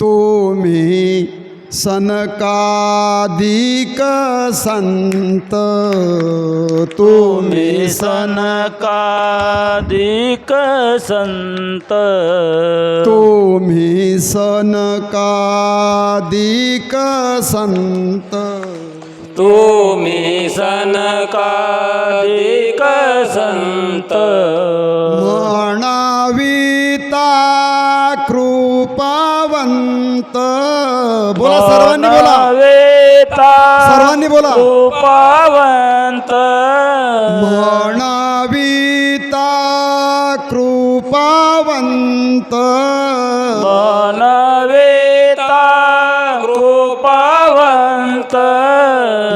तुम्ही सनकादिक संत. तुम्ही तुम्ही सन सनकादिक संत. तुम्ही सनकादिक संत. तुम्ही सनकादिक संत. कृपावंत बोला सर्वांनी बोला। वेता सर्वांनी बोला. कृपावंत म्हणाविता कृपावंत। मनवेता कृपावंत।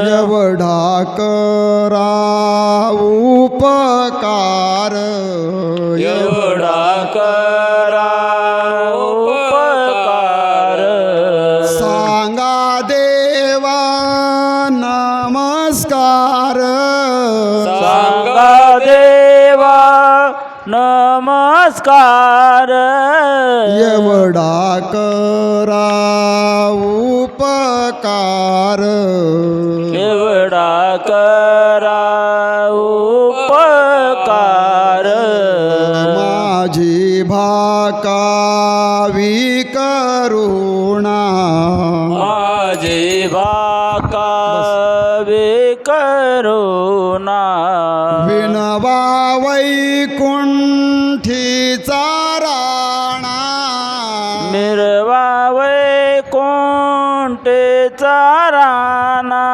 एवढा करा उपकार। नमस्कार एवढा करा उपकार मिरवा वैकुंठेचा राणा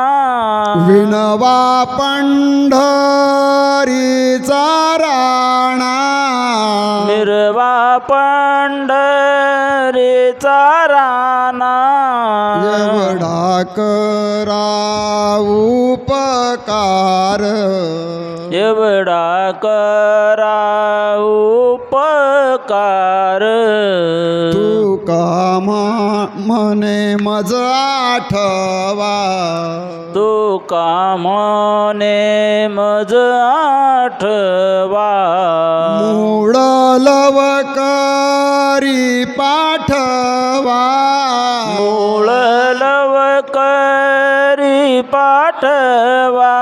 विनवा पंढरीचा राणा मिरवा पंढरीचा राणा एवढा करा उपकार. एवढा करा कामा म्हणे मज आठवा. तू कामने मज आठवा. मूळ लवकरी पाठवा. मूळ लवकरी पाठवा.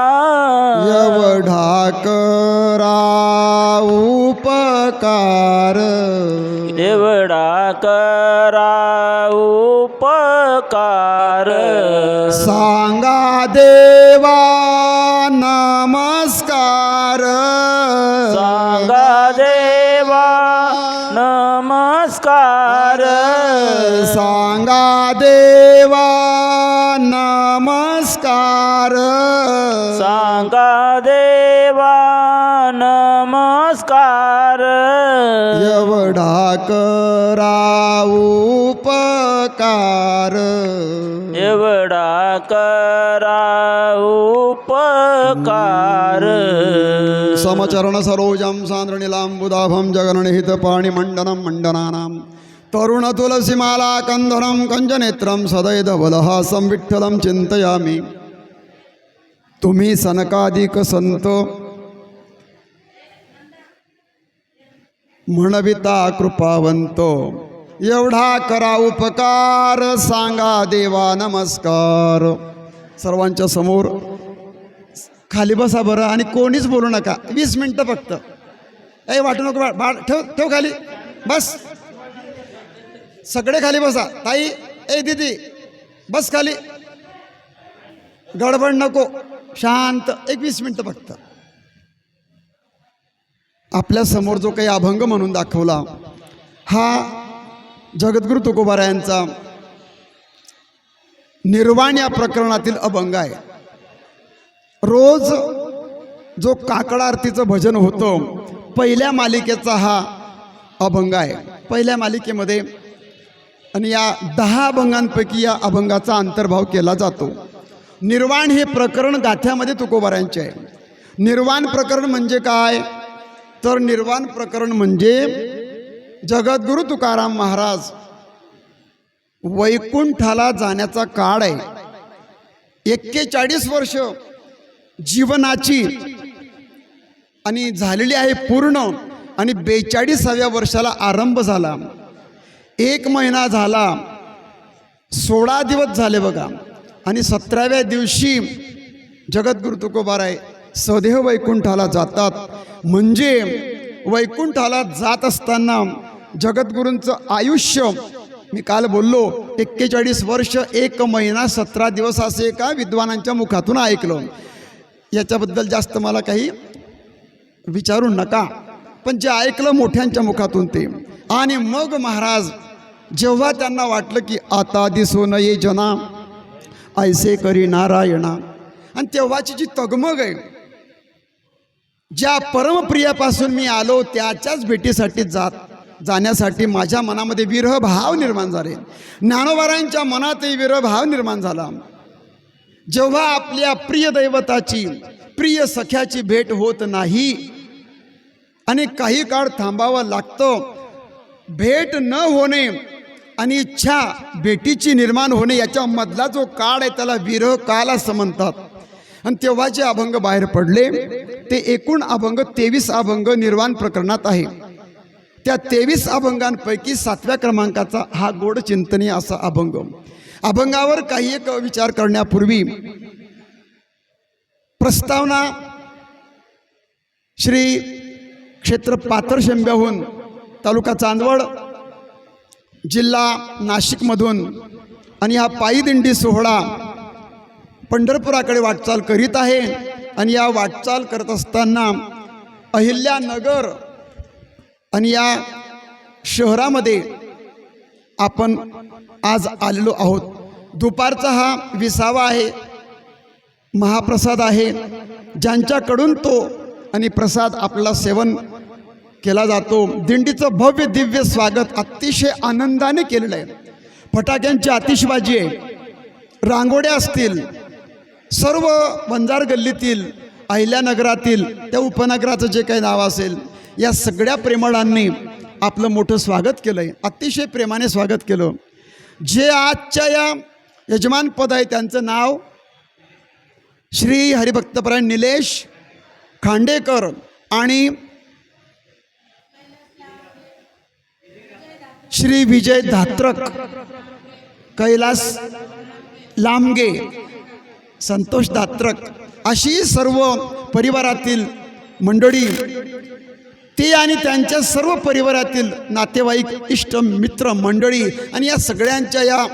एवढा करा उपकार. एवढा करा सांगा देवा नमस्कार. सांगा देवा नमस्कार. सांगा देवा नमस्कार. सांगा देवा नमस्कार. एवढा करा उपकार. समचरणसरोजं सान्द्रनिलाम्बुदाभं जगननिहितपाणिमण्डनं मण्डनानां तरुण तुलसीमाला कन्धरं कञ्जनेत्रं सदैधवलहासं संविठ्ठलं चिन्तयामि। तुम्ही सनकादिक संत। म्हणविता कृपावंत। एवढा करा उपकार सांगा देवा नमस्कार। सर्वांच्या समोर खाली बसा बरं आणि कोणीच बोलू नका. वीस मिनटं फक्त. ए वाटू नको बा- बाळ ठेव ठेव खाली. बस. सगळे खाली बसा. ताई ए दिदी बस खाली. गडबड नको. शांत. एक वीस मिनटं फक्त. आपल्यासमोर जो काही अभंग म्हणून दाखवला हा जगद्गुरु तुकोबारायांचा निर्वाण या प्रकरणातील अभंग आहे. रोज जो काकड आरतीचं भजन होतं पहिल्या मालिकेचा हा अभंग आहे. पहिल्या मालिकेमध्ये आणि या दहा अभंगांपैकी या अभंगाचा अंतर्भाव केला जातो. निर्वाण हे प्रकरण गाथ्यामध्ये तुकोबारांचे आहे. निर्वाण प्रकरण म्हणजे काय? तर निर्वाण प्रकरण म्हणजे जगद्गुरु तुकाराम महाराज वैकुंठाला जाण्याचा काळ आहे. एक्केचाळीस वर्ष जीवनाची आणि झालेली आहे पूर्ण आणि बेचाळीसाव्या वर्षाला आरंभ झाला. एक महिना झाला. सोळा दिवस झाले बघा. आणि सतराव्या दिवशी जगद्गुरु तुकोबाराय सदैव वैकुंठाला जातात. म्हणजे वैकुंठाला जात असताना जगद्गुरूंचं आयुष्य मी काल बोललो एक्केचाळीस वर्ष एक महिना सतरा दिवस असे एका विद्वानांच्या मुखातून ऐकलं. याच्याबद्दल जास्त मला काही विचारू नका. पण जे ऐकलं मोठ्यांच्या मुखातून ते. आणि मग महाराज जेव्हा त्यांना वाटलं की आता दिसू नये जना ऐसे करी नारायणा. आणि तेव्हाची जी तगमग आहे ज्या परमप्रियापासून मी आलो त्याच्याच भेटीसाठी जात जाण्यासाठी माझ्या मनामध्ये विरह भाव निर्माण झाले. ज्ञानोबारांच्या मनातही विरह भाव निर्माण झाला. जेव्हा आपल्या प्रिय दैवताची प्रिय सख्याची भेट होत नाही आणि काही काळ थांबावं लागतं भेट न होणे आणि इच्छा भेटीची निर्माण होणे याच्यामधला जो काळ आहे त्याला विरह काल असं म्हणतात आणि तेव्हा जे अभंग बाहेर पडले ते एकूण अभंग तेवीस अभंग निर्वाण प्रकरणात आहे. त्या तेवीस अभंगांपैकी सातव्या क्रमांकाचा हा गोड चिंतनीय असा अभंग. अभंगावर काही एक विचार करण्यापूर्वी प्रस्तावना श्री क्षेत्र पाथरशेंब्याहून तालुका चांदवड जिल्हा नाशिकमधून आणि हा पायी दिंडी सोहळा पंढरपुराकडे वाटचाल करीत आहे. आणि या वाटचाल करत असताना अहिल्यानगर आणि या शहरामध्ये आपण आज आलेलो आहोत. दुपारचा हा विसावा आहे महाप्रसाद आहे ज्यांच्याकडून तो आणि प्रसाद आपला सेवन केला जातो. दिंडीचं भव्य दिव्य स्वागत अतिशय आनंदाने केलेलं आहे. फटाक्यांची आतिषबाजी आहे. रांगोड्या असतील सर्व वंजार गल्लीतील अहिल्यानगरातील त्या उपनगराचं जे काही नाव असेल या सगळ्या प्रेमळांनी आपलं मोठं स्वागत केलं आहे अतिशय प्रेमाने स्वागत केलं. जे आजच्या या यजमानपद आहे त्यांचं नाव श्री हरिभक्तपरायण निलेश खांडेकर आणि श्री विजय धात्रक कैलास लांबगे संतोष दात्रक अशी सर्व परिवारातील मंडळी ते आणि त्यांच्या सर्व परिवारातील नातेवाईक इष्ट मित्र मंडळी आणि या सगळ्यांच्या या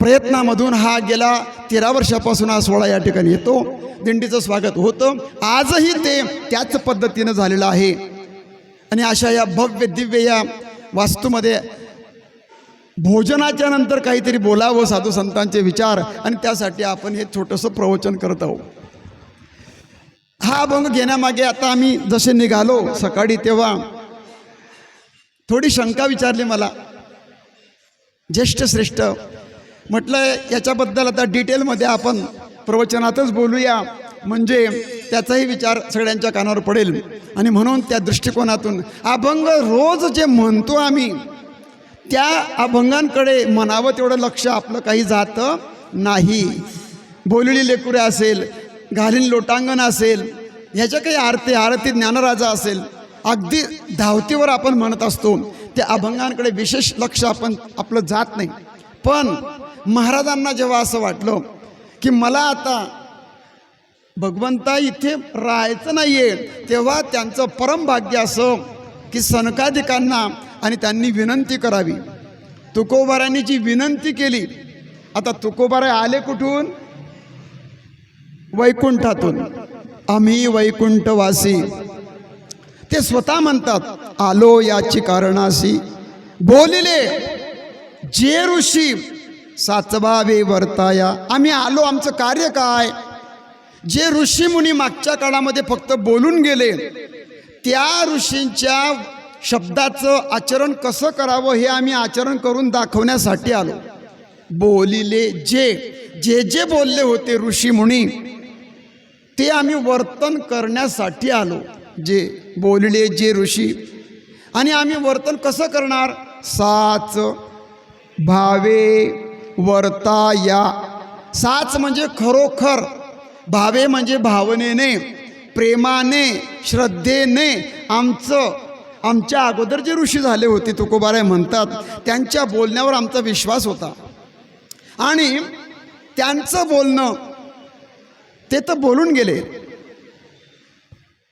प्रयत्नामधून हा गेला तेरा वर्षापासून हा सोहळा या ठिकाणी येतो. दिंडीचं स्वागत होतं. आजही ते त्याच पद्धतीनं झालेलं आहे. आणि अशा या भव्य दिव्य या वास्तूमध्ये भोजनाच्या नंतर काहीतरी बोलावं साधू संतांचे विचार आणि त्यासाठी आपण हे छोटंसं प्रवचन करत आहोत. हा अभंग घेण्यामागे आता आम्ही जसे निघालो सकाळी तेव्हा थोडी शंका विचारली मला. ज्येष्ठ श्रेष्ठ. म्हटलं याच्याबद्दल आता डिटेलमध्ये आपण प्रवचनातच बोलूया. म्हणजे त्याचाही विचार सगळ्यांच्या कानावर पडेल. आणि म्हणून त्या दृष्टिकोनातून अभंग रोज जे म्हणतो आम्ही त्या अभंगांकडे म्हणावं तेवढं लक्ष आपलं काही जातं नाही. बोलली लेकुरे असेल घालीन लोटांगण असेल ह्याच्या काही आरती आरती ज्ञानराजा असेल अगदी धावतीवर आपण म्हणत असतो त्या अभंगांकडे विशेष लक्ष आपण आपलं जात नाही. पण महाराजांना जेव्हा असं वाटलं की मला आता भगवंता इथे राहायचं नाही आहे तेव्हा त्यांचं परमभाग्य असं की सनकाधिकांना आणि त्यांनी विनंती करावी. तुकोबारांनी जी विनंती केली आता तुकोबारा आले कुठून? वैकुंठातून. आम्ही वैकुंठवासी. ते स्वतः म्हणतात आलो याची कारणासी. बोलिले जे ऋषी साचवावे वर्ताया आम्ही आलो आमचं कार्य काय? जे ऋषी मुनी मागच्या काळामध्ये फक्त बोलून गेले त्या ऋषींच्या शब्दाचं आचरण कसं करावं हे आम्ही आचरण करून दाखवण्यासाठी आलो. बोलिले जे जे जे बोलले होते ऋषी मुनी ते आम्ही वर्तन करण्यासाठी आलो जे बोलले जे ऋषी. आणि आम्ही वर्तन कसं करणार? साच भावे वर्ता या साच म्हणजे खरोखर. भावे म्हणजे भावनेने प्रेमाने श्रद्धेने आमचं आमच्या अगोदर जे ऋषी झाले होते तुकोबाराय म्हणतात त्यांच्या बोलण्यावर आमचा विश्वास होता. आणि त्यांचं बोलणं ते तर बोलून गेले.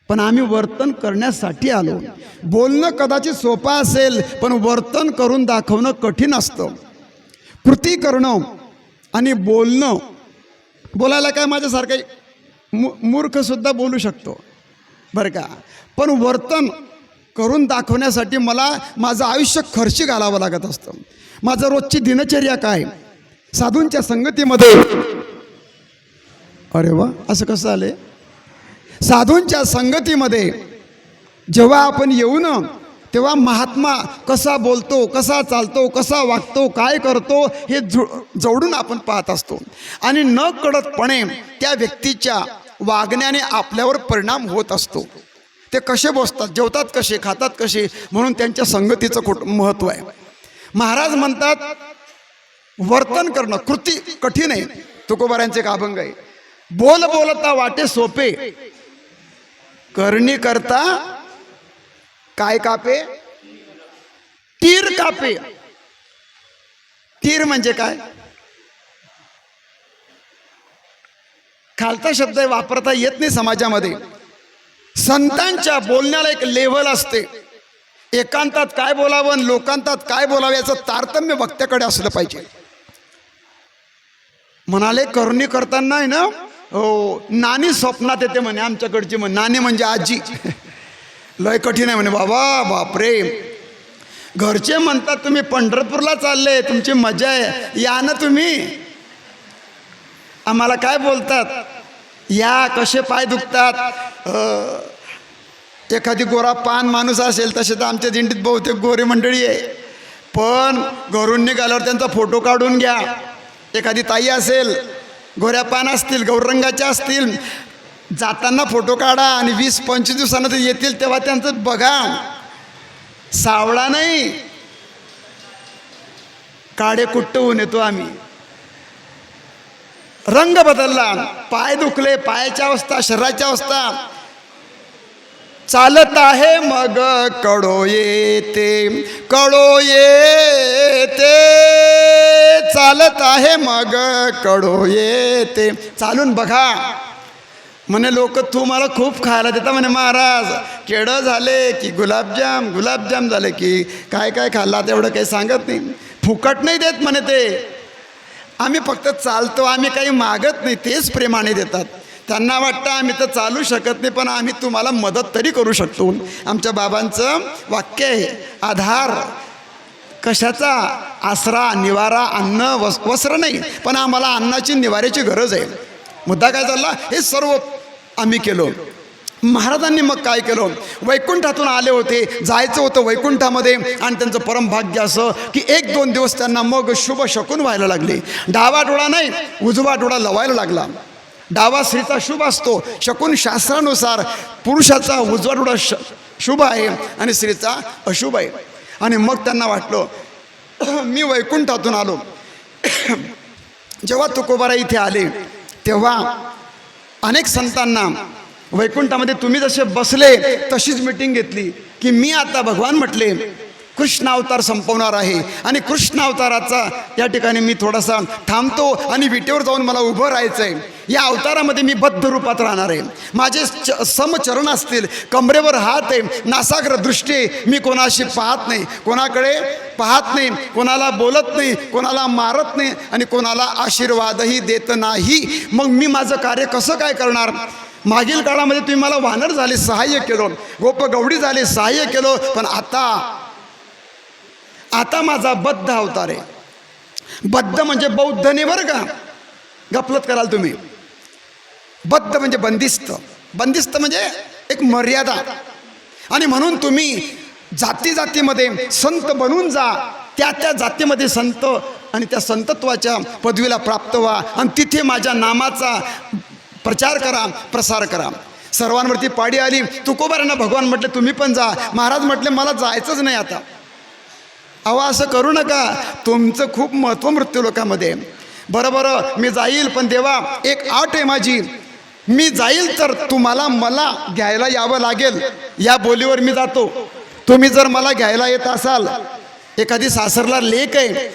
पण आम्ही वर्तन करण्यासाठी आलो. बोलणं कदाचित सोपं असेल पण वर्तन करून दाखवणं कठीण असतं. कृती करणं आणि बोलणं बोलायला काय माझ्यासारखं मू मूर्खसुद्धा बोलू शकतो. बरं का? पण वर्तन करून दाखवण्यासाठी मला माझं आयुष्य खर्ची घालावं लागत असतं. माझं रोजची दिनचर्या काय? साधूंच्या संगतीमध्ये अरे वा असं कसं आले साधूंच्या संगतीमध्ये जेव्हा आपण येऊ ना तेव्हा महात्मा कसा बोलतो कसा चालतो कसा वागतो काय करतो हे जु जवळून आपण पाहत असतो. आणि न कळतपणे त्या व्यक्तीच्या वागण्याने आपल्यावर परिणाम होत असतो. ते कसे बसतात जेवतात कसे खातात कसे म्हणून त्यांच्या संगतीचं कुठ महत्त्व आहे. महाराज म्हणतात वर्तन करणं कृती कठीण आहे. तुकोबारांचे एक अभंग आहे. बोल बोलता वाटे सोपे. करणी करता काय कापे? तीर कापे. तीर म्हणजे काय? खालता शब्द वापरता येत नाही समाजामध्ये. संतांच्या बोलण्याला एक लेव्हल असते. एकांतात काय बोलावं आणि लोकांतात काय बोलावं याचं तारतम्य वक्त्याकडे असलं पाहिजे. म्हणाले करणी करताना आहे ना हो नानी स्वप्नात येते म्हणे आमच्याकडची म्हणे. नानी म्हणजे आजी. लय कठीण आहे म्हणे बाबा बापरे. घरचे म्हणतात तुम्ही पंढरपूरला चालले तुमची मजा आहे. या ना तुम्ही. आम्हाला काय बोलतात? या कसे पाय दुखतात? एखादी गोरा पान माणूस असेल तसे तर आमच्या दिंडीत बहुतेक गोरी मंडळी आहे. पण घरून निघाल्यावर त्यांचा फोटो काढून घ्या. एखादी ताई असेल गोऱ्या पान असतील गौरंगाच्या असतील जाताना फोटो काढा आणि वीस पंचवीस दिवसानं ते येतील तेव्हा त्यांचं बघा. सावळा नाही. काडे कुट्ट होऊन येतो आम्ही. रंग बदलला. पाय दुखले पायाच्या अवस्था शरीराच्या अवस्था. चालत आहे मग कडो येते कडो येते. चालत आहे मग कडो येते. चालून बघा. म्हणे लोक तू मला खूप खायला देता. म्हणे महाराज केळं झाले की गुलाबजाम गुलाबजाम झाले की काय काय खाल्ला तेवढं काही सांगत नाही. फुकट नाही देत म्हणे ते. आम्ही फक्त चालतो आम्ही काही मागत नाही तेच प्रेमाने देतात. त्यांना वाटतं आम्ही तर चालू शकत नाही पण आम्ही तुम्हाला मदत तरी करू शकतो. आमच्या बाबांचं वाक्य आहे आधार कशाचा आसरा निवारा अन्न वस वस्त्र नाही पण आम्हाला अन्नाची निवाऱ्याची गरज आहे. मुद्दा काय चालला हे सर्व आम्ही केलो. महाराजांनी मग काय केलं? वैकुंठातून आले होते जायचं होतं वैकुंठामध्ये आणि त्यांचं परमभाग्य असं की एक दोन दिवस त्यांना मग शुभ शकून व्हायला लागले. डावा डोळा नाही उजवा डोळा लवायला लागला. डावा स्त्रीचा शुभ असतो. शकून शास्त्रानुसार पुरुषाचा उजवा डोळा श शुभ आहे आणि स्त्रीचा अशुभ आहे. आणि मग त्यांना वाटलं मी वैकुंठातून आलो. जेव्हा तुकोबारा इथे आले तेव्हा अनेक संतांना वैकुंठामध्ये तुम्ही जसे बसले तशीच मीटिंग घेतली की मी आता भगवान म्हटले कृष्ण अवतार संपवणार आहे. आणि कृष्ण अवताराचा या ठिकाणी मी थोडासा थांबतो आणि विटेवर जाऊन मला उभं राहायचं आहे या अवतारामध्ये मी बद्ध रूपात राहणार आहे. माझे च समचरण असतील कमरेवर हात आहे नासाग्र दृष्टी मी कोणाशी पाहत नाही. कोणाकडे पाहत नाही कोणाला बोलत नाही कोणाला मारत नाही आणि कोणाला आशीर्वादही देत नाही. मग मी माझं कार्य कसं काय करणार? मागील काळामध्ये तुम्ही मला वानर झाले सहाय्य केलं. गोप गवडी झाले सहाय्य केलं. पण आता आता माझा बद्ध अवतार आहे. बद्ध म्हणजे बौद्ध नाही बरं का? गफलत कराल तुम्ही. बद्ध म्हणजे बंदिस्त. बंदिस्त म्हणजे एक मर्यादा. आणि म्हणून तुम्ही जाती जातीमध्ये संत बनून जा. त्या त्या जातीमध्ये संत आणि त्या संतत्वाच्या पदवीला प्राप्त व्हा. आणि तिथे माझ्या नामाचा प्रचार करा प्रसार करा. सर्वांवरती पाडी आली. तुकोबारांना भगवान म्हटले तुम्ही पण जा. महाराज म्हटले मला जायचंच नाही आता. अहो असं करू नका. तुमचं खूप महत्त्व मृत्यू लोकांमध्ये. बरं बरं मी जाईल पण देवा एक आट आहे माझी. मी जाईल तर तुम्हाला मला घ्यायला यावं लागेल. या बोलीवर मी जातो. तुम्ही जर मला घ्यायला येत असाल एखादी सासरला लेक आहे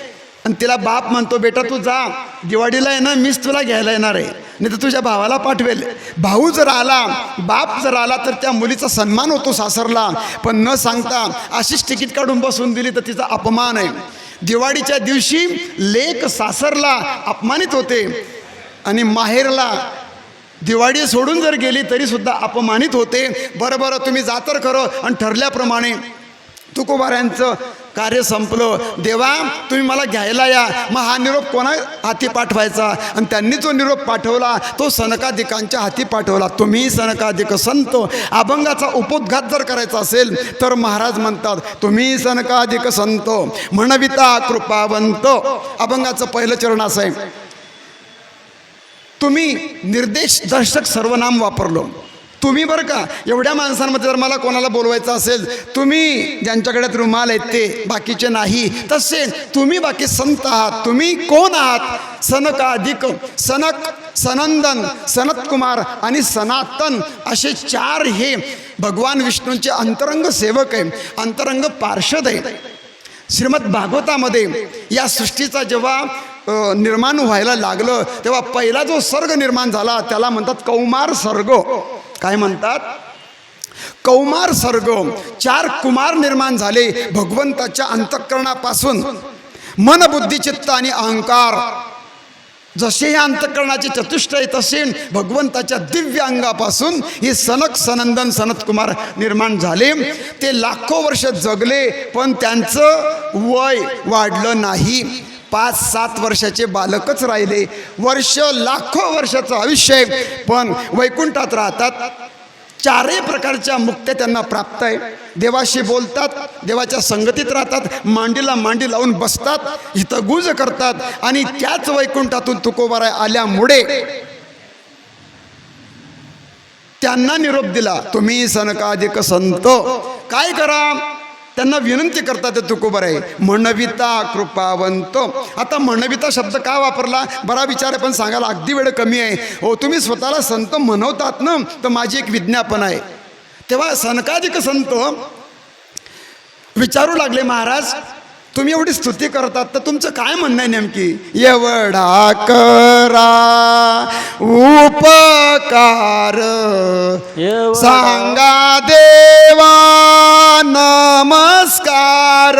आणि तिला बाप म्हणतो बेटा तू जा. दिवाळीला ना मीच तुला घ्यायला येणार आहे. नाही तर तुझ्या भावाला पाठवेल. भाऊ जर आला बाप जर आला तर त्या मुलीचा सन्मान होतो सासरला. पण न सांगता अशीच तिकीट काढून बसवून दिली तर तिचा अपमान आहे. दिवाळीच्या दिवशी लेक सासरला अपमानित होते. आणि माहेरला दिवाळी सोडून जर गेली तरीसुद्धा अपमानित होते. बरं बरं तुम्ही जातर खरं. आणि ठरल्याप्रमाणे तुकोबाऱ्यांचं कार्य संपलं. देवा तुम्ही मला घ्यायला या. मग हा निरोप कोणा हाती पाठवायचा? आणि त्यांनी जो निरोप पाठवला तो सनकाधिकांच्या हाती पाठवला. तुम्ही सनकाधिक संत. अभंगाचा उपोद्घात जर करायचा असेल तर महाराज म्हणतात तुम्ही सनकाधिक संत. म्हणविता कृपावंत. अभंगाचं पहिलं चरण असं आहे. तुम्ही निर्देश दर्शक सर्वनाम वापरलो. तुम्ही बरं का एवढ्या माणसांमध्ये जर मला कोणाला बोलवायचं असेल तुम्ही ज्यांच्याकडे रुमाल आहेत ते बाकीचे नाही. तसे तुम्ही बाकी संत आहात तुम्ही कोण आहात? सनकाधिक सनक सनंदन सनतकुमार आणि सनातन असे चार हे भगवान विष्णूंचे अंतरंग सेवक आहे अंतरंग पार्षद आहे. श्रीमद भागवतामध्ये या सृष्टीचा जेव्हा निर्माण व्हायला लागलं. तेव्हा पहिला जो सर्ग निर्माण झाला त्याला म्हणतात कौमार सर्ग. काय म्हणतात? कौमार सर्ग. चार कुमार निर्माण झाले भगवंताच्या अंतःकरणापासून. मन बुद्धी चित्त आणि अहंकार. जसे हे अंतकरणाचे चतुष्ट आहे तसे भगवंताच्या दिव्य अंगापासून हे सनक सनंदन सनतकुमार निर्माण झाले. ते लाखो वर्ष जगले पण त्यांचं वय वाढलं नाही. पाच सात वर्षाचे बालकच राहिले. वर्ष लाखो वर्षाचं आयुष्य आहे. पण वैकुंठात राहतात. चारही प्रकारच्या मुक्त्या त्यांना प्राप्त आहे. देवाशी बोलतात देवाच्या संगतीत राहतात मांडीला मांडी लावून बसतात इथं गुज करतात आणि त्याच वैकुंठातून तुकोबाराय आल्यामुळे त्यांना निरोप दिला तुम्ही सनकाधिक संत काय करा? त्यांना विनंती करतात ते तुकोबर. आहे म्हणविता कृपावंत. आता म्हणविता शब्द का वापरला? बरा विचार आहे पण सांगायला अगदी वेळ कमी आहे. हो तुम्ही स्वतःला संत म्हणवतात ना तर माझी एक विज्ञापन आहे. तेव्हा सनकाधिक संत विचारू लागले महाराज तुम्ही एवढी स्तुती करतात तर तुमचं काय म्हणणं आहे नेमकी? एवढा करा उपकार. सांगा देवा नमस्कार.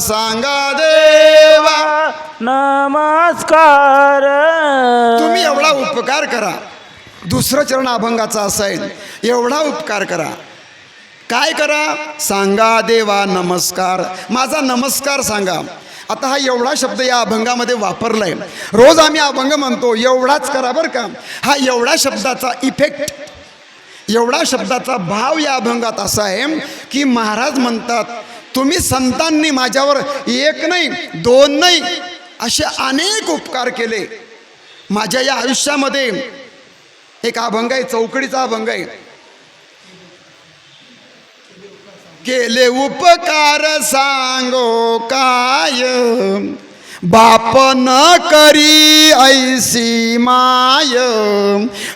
सांगा देवा. नमस्कार. तुम्ही एवढा उपकार करा. दुसरं चरण अभंगाचा असेल एवढा उपकार करा. काय करा? सांगा देवा नमस्कार. माझा नमस्कार सांगा. आता हा एवढा शब्द या अभंगामध्ये वापरलाय. रोज आम्ही अभंग म्हणतो एवढाच करा बरं का. हा एवढा शब्दाचा इफेक्ट एवढा शब्दाचा भाव या अभंगात असा आहे की महाराज म्हणतात तुम्ही संतांनी माझ्यावर एक नाही दोन नाही असे अनेक उपकार केले. माझ्या या आयुष्यामध्ये एक अभंग आहे चौकडीचा अभंग आहे. केले उपकार सांगो काय? बाप न करी ऐसी माय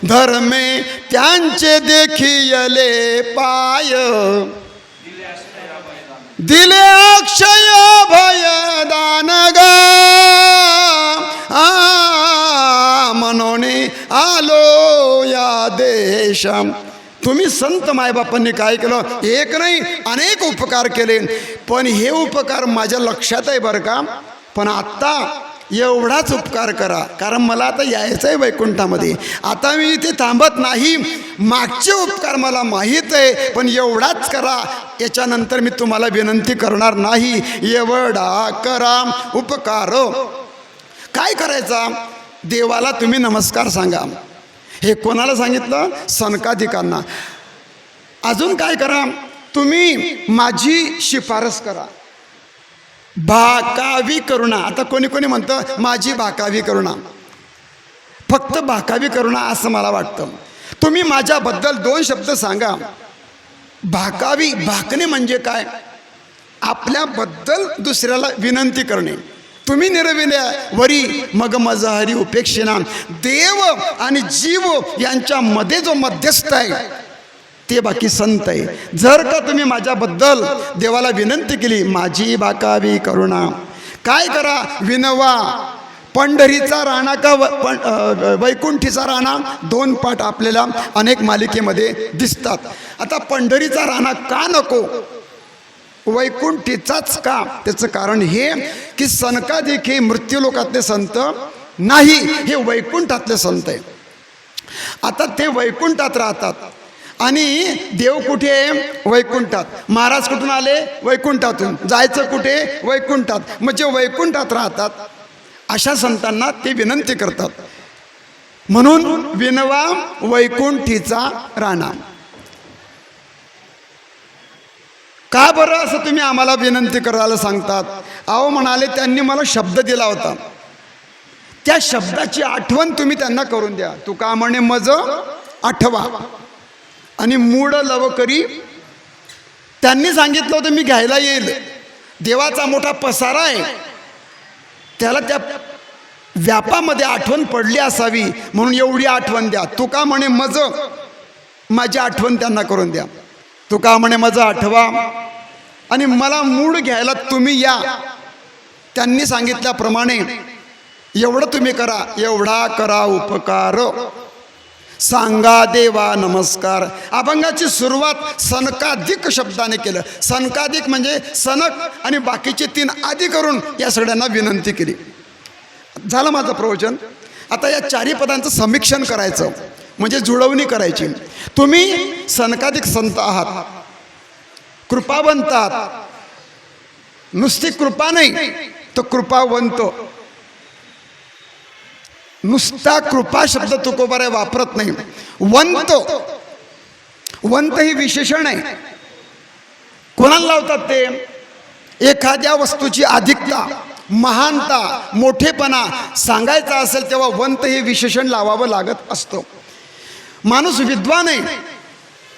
धर्मे त्यांचे देखियले पाय. दिले अक्षय भयदान गा आ, म्हणून आलो या देशम. तुम्ही संत मायबापांनी काय केलं? एक नाही अनेक उपकार केले. पण हे उपकार माझ्या लक्षात आहे बरं का. पण आत्ता एवढाच उपकार करा. कारण मला आता यायचं आहे वैकुंठामध्ये. आता मी इथे थांबत नाही. मागचे उपकार मला माहीत आहे पण एवढाच करा. याच्यानंतर मी तुम्हाला विनंती करणार नाही. एवढा करा. उपकार. काय करायचा? देवाला तुम्ही नमस्कार सांगा. हे कोणाला सांगितलं? सनकाधिकांना. अजून काय करा? तुम्ही माझी शिफारस करा. भाकावी करुणा. आता कोणी कोणी म्हणतं माझी भाकावी करुणा. फक्त भाकावी करुणा असं मला वाटतं. तुम्ही माझ्याबद्दल दोन शब्द सांगा. भाकावी भाकणे म्हणजे काय? आपल्याबद्दल दुसऱ्याला विनंती करणे. तुम्ही निरविल्या वरी मग मजहरी उपेक्षिना देव आणि जीव यांच्यामध्ये जो मध्यस्थ आहे ते बाकी संत आहे. जर का तुम्ही माझ्याबद्दल देवाला विनंती केली माझी बाकावी करुणा. काय करा? विनवा. पंढरीचा राणा का व- पण वैकुंठीचा राणा? दोन पाठ आपल्याला अनेक मालिकेमध्ये दिसतात. आता पंढरीचा राणा का नको? वैकुंठीचाच का त्याचं कारण हे की सनकाधिक हे मृत्यूलोकातले संत नाही हे वैकुंठातले संत आहे आता ते वैकुंठात राहतात. आणि देव कुठे? आहे वैकुंठात. महाराज कुठून आले? वैकुंठातून. जायचं कुठे? वैकुंठात. म्हणजे वैकुंठात राहतात. अशा संतांना ते विनंती करतात. म्हणून विनवा वैकुंठीचा राणा का बरं असं तुम्ही आम्हाला विनंती करायला सांगतात? अहो म्हणाले त्यांनी मला शब्द दिला होता. त्या शब्दाची आठवण तुम्ही त्यांना करून द्या. तू का म्हणे मज आठवा. आणि मूड लव करी त्यांनी सांगितलं होतं मी घ्यायला येईल. देवाचा मोठा पसारा आहे. त्याला त्या व्यापामध्ये आठवण पडली असावी म्हणून एवढी आठवण द्या. तू का म्हणे मज माझी आठवण त्यांना करून द्या. तू का म्हणे माझं आठवा? आणि मला मूड घ्यायला तुम्ही या. त्यांनी सांगितल्याप्रमाणे एवढं तुम्ही करा एवढा करा उपकार. सांगा देवा नमस्कार. अभंगाची सुरुवात सनकाधिक शब्दाने केलं. सनकाधिक म्हणजे सनक आणि बाकीचे तीन आधी करून या सगळ्यांना विनंती केली. झालं माझं प्रवचन. आता या चारी पदांचं समीक्षण करायचं. म्हणजे जुळवणी करायची. तुम्ही सनकाधिक संत आहात. कृपावंत आहात. नुसती कृपा नाही तर कृपावंत नुसता कृपा शब्द तुकोबारे वापरत नाही. वंत. वंत ही विशेषण आहे. कोणाला लावतात ते? एखाद्या वस्तूची अधिकता महानता मोठेपणा सांगायचा असेल तेव्हा वंत हे विशेषण लावावं लागत असतं. माणूस विद्वान आहे.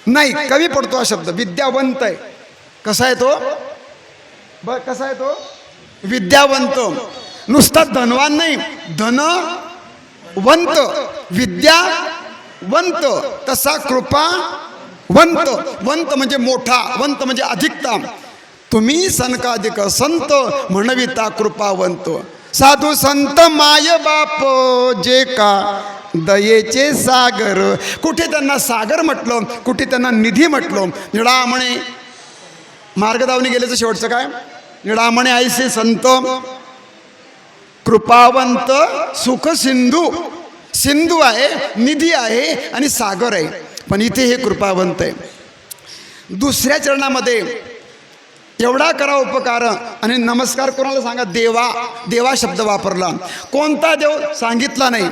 नाही कमी पडतो हा शब्द. विद्यावंत आहे. कसा आहे तो? ब कसा आहे तो? विद्यावंत. नुसता धनवान नाही. धन वंत तसा कृपा वंत वंत म्हणजे मोठा वंत म्हणजे अधिकता तुम्ही सनकाधिक संत म्हणविता कृपावंत. साधू संत माय बाप जे का दयेचे सागर. कुठे त्यांना सागर म्हटलं? कुठे त्यांना निधी म्हटलं? निळामणे. मार्गदावनी गेल्याचं शेवटचं काय? निळामणे आईसे संत कृपावंत सुख सिंधू. सिंधू आहे निधी आहे आणि सागर आहे. पण इथे हे कृपावंत आहे. दुसऱ्या चरणामध्ये एवढा करा उपकार आणि नमस्कार कोणाला सांगा? देवा. देवा शब्द वापरला. कोणता देव? सांगितला नाही.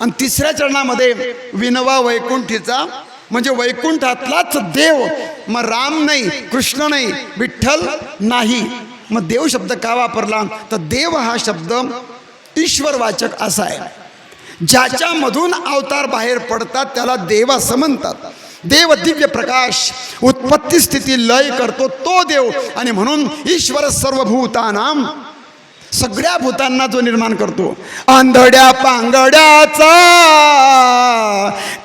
आणि तिसऱ्या चरणामध्ये विनवा वैकुंठीचा म्हणजे वैकुंठातलाच देव. मग राम नाही कृष्ण नाही विठ्ठल नाही. मग देव शब्द का वापरला? तर देव हा शब्द ईश्वरवाचक असा आहे. ज्याच्यामधून अवतार बाहेर पडतात त्याला देव असं म्हणतात. देव दिव्य प्रकाश उत्पत्ती स्थिती लय करतो तो देव. आणि म्हणून ईश्वर सर्वभूतानाम सगळ्या भूतांना जो निर्माण करतो. आंधड्या पांगड्याचा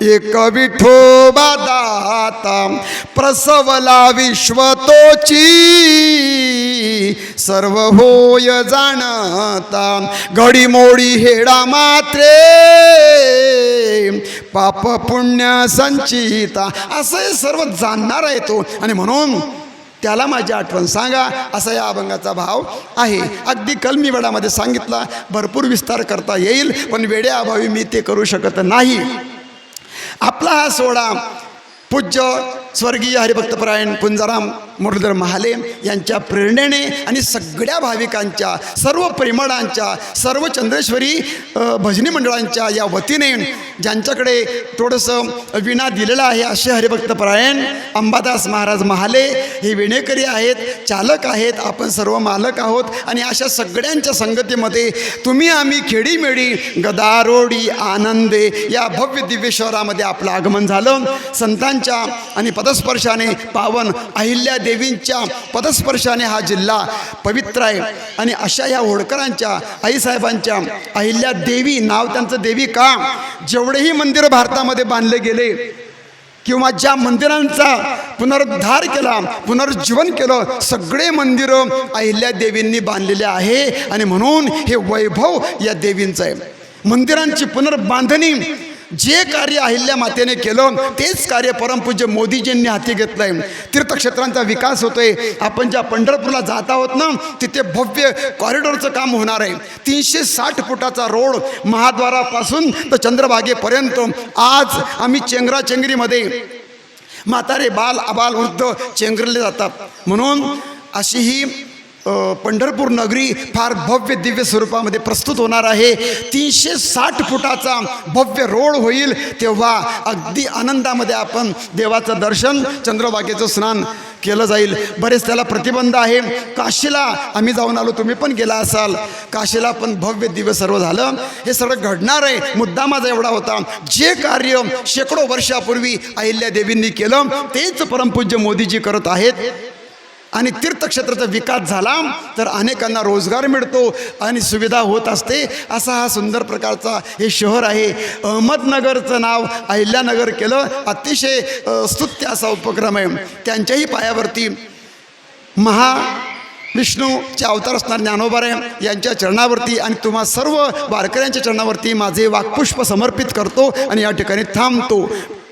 एक विठोबा दाता प्रसवला विश्वतोची. सर्व होय जाणता. घडीमोडी हेडा मात्रे. पाप पुण्य संचिता. असं सर्व जाणणार आहे तो आणि म्हणून त्याला माझी आठवण सांगा असा या अभंगाचा भाव आहे. अगदी कलमीवडामध्ये सांगितला भरपूर विस्तार करता येईल पण वेळेअभावी मी ते करू शकत नाही. आपला हा सोहळा पूज्य स्वर्गीय हरिभक्तपरायण पुंजाराम मुरलीधर महाले यांच्या प्रेरणेने आणि सगळ्या भाविकांच्या सर्व प्रेमळांच्या सर्व चंद्रेश्वरी भजनी मंडळांच्या या वतीने ज्यांच्याकडे थोडंसं विणा दिलेला आहे असे हरिभक्तपरायण अंबादास महाराज महाले हे विणेकरी आहेत चालक आहेत आपण सर्व मालक आहोत आणि अशा सगळ्यांच्या संगतीमध्ये तुम्ही आम्ही खेडीमेडी गदारोडी आनंदे या भव्य दिव्य शहरामध्ये आपलं आगमन झालं. संतांच्या आणि पदस्पर्शाने पावन अहिल्या देवींच्या पदस्पर्शाने हा जिल्हा पवित्र आहे. आणि अशा या होळकरांच्या आईसाहेबांच्या अहिल्या देवी नाव त्यांचं देवी का? जेवढेही मंदिरं भारतामध्ये बांधले गेले किंवा ज्या मंदिरांचा पुनरुद्धार केला पुनर्जीवन केलं सगळे मंदिरं अहिल्या देवींनी बांधलेले आहे. आणि म्हणून हे वैभव या देवींचं आहे. मंदिरांची पुनर्बांधणी जे कार्य अहिल्या मातेने केलं तेच कार्य परमपूज्य मोदीजींनी हाती घेतलंय. तीर्थक्षेत्रांचा विकास होतोय. आपण ज्या पंढरपूरला जात आहोत ना तिथे भव्य कॉरिडॉरचं काम होणार आहे. तीनशे साठ फुटाचा रोड महाद्वारापासून तर चंद्रभागेपर्यंत. आज आम्ही चेंगराचेंगरीमध्ये म्हातारे बाल अबाल वृद्ध चेंगरले जातात. म्हणून अशी ही पंढरपूर नगरी फार भव्य दिव्य स्वरूपामध्ये प्रस्तुत होणार आहे. तीनशे साठ फुटाचा भव्य रोड होईल तेव्हा अगदी आनंदामध्ये आपण देवाचं दर्शन चंद्रभागेचं स्नान केलं जाईल. बरेच त्याला प्रतिबंध आहे. काशीला आम्ही जाऊन आलो तुम्ही पण गेला असाल. काशीला पण भव्य दिव्य सर्व झालं. हे सगळं घडणार आहे. मुद्दा माझा एवढा होता. जे कार्य शेकडो वर्षापूर्वी अहिल्या देवींनी केलं तेच परमपूज्य मोदीजी करत आहेत. आणि तीर्थक्षेत्राचा विकास झाला तर अनेकांना रोजगार मिळतो आणि सुविधा होत असते. असा हा सुंदर प्रकारचा हे शहर आहे. अहमदनगरचं नाव अहिल्यानगर केलं. अतिशय स्तुत्य असा उपक्रम आहे. त्यांच्याही पायावरती महा विष्णूचे अवतार असणार ज्ञानोबारे यांच्या चरणावरती आणि तुम्हा सर्व वारकऱ्यांच्या चरणावरती माझे वाक्पुष्प समर्पित करतो आणि या ठिकाणी थांबतो.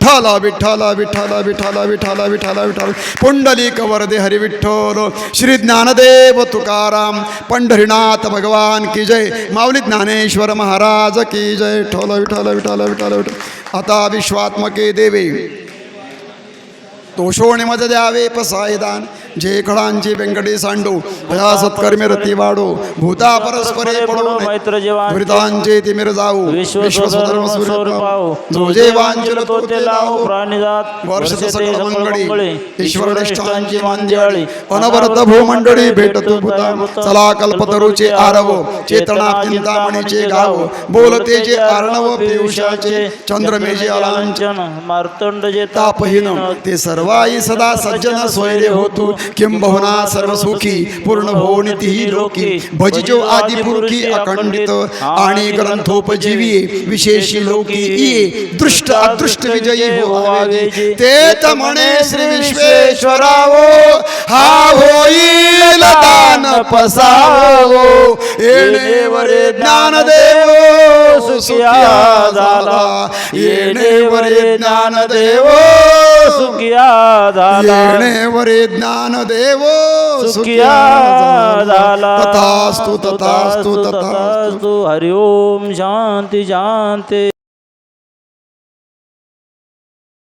विठ्ठला विठ्ठल विठ्ठल विठ्ठला विठ्ठला विठ्ठल विठ्ठल. पुंडलिक वरदे हरी विठ्ठल श्री ज्ञानदेव तुकाराम. पंढरीनाथ भगवान की जय. माऊली ज्ञानेश्वर महाराज की जय. ठोला विठ्ठला विठ्ठला विठ्ठला विठ्ठल. आता विश्वात्मके देवे. तोषोणे मज द्यावे पसायदान जे खळांची व्यंकटी सांडो भया सत्कर्मी रती वाढो भूता परस्परे पडो दुरितांचे तिमिर जाऊ विश्व विश्वधर्म स्वधर्म सूर्य पाव जो जे वांचल तो ते लावो प्राणिजात वर्षते सकल मंगळी मंगळे ईश्वरनिष्ठांची मांदियाळी। अनवरत भूमंडळी भेटतो भूता चला कल्पतरूचे आरव चेतना चिंतामणीचे गाव। बोलते जे आर्णव पियुषाचे चंद्रमेजे अलांच मार्तंड जे तापहीन ते सर्वाई सदा सज्जन सोयरे होतू। किंबहुना सर्व सुखी पूर्ण भोनितीही लोकी। भजिजो आदि पुरुखी अखंडित आणि ग्रंथोपजीवी विशेष लोकी ये दृष्ट अदृष्ट विजयी हो आवे। तेच म्हणे श्री विश्वेश्वरावो। हा होईल दान पसावो। येणेवरे ज्ञानदेव, सुखिया झाला। येणेवरे ज्ञानदेव, सुखिया झाला. येणेवरे ज्ञानदेव सुखिया झाला. तथास्तु तथास्तु तथास्तु हरिओम शांती शांती.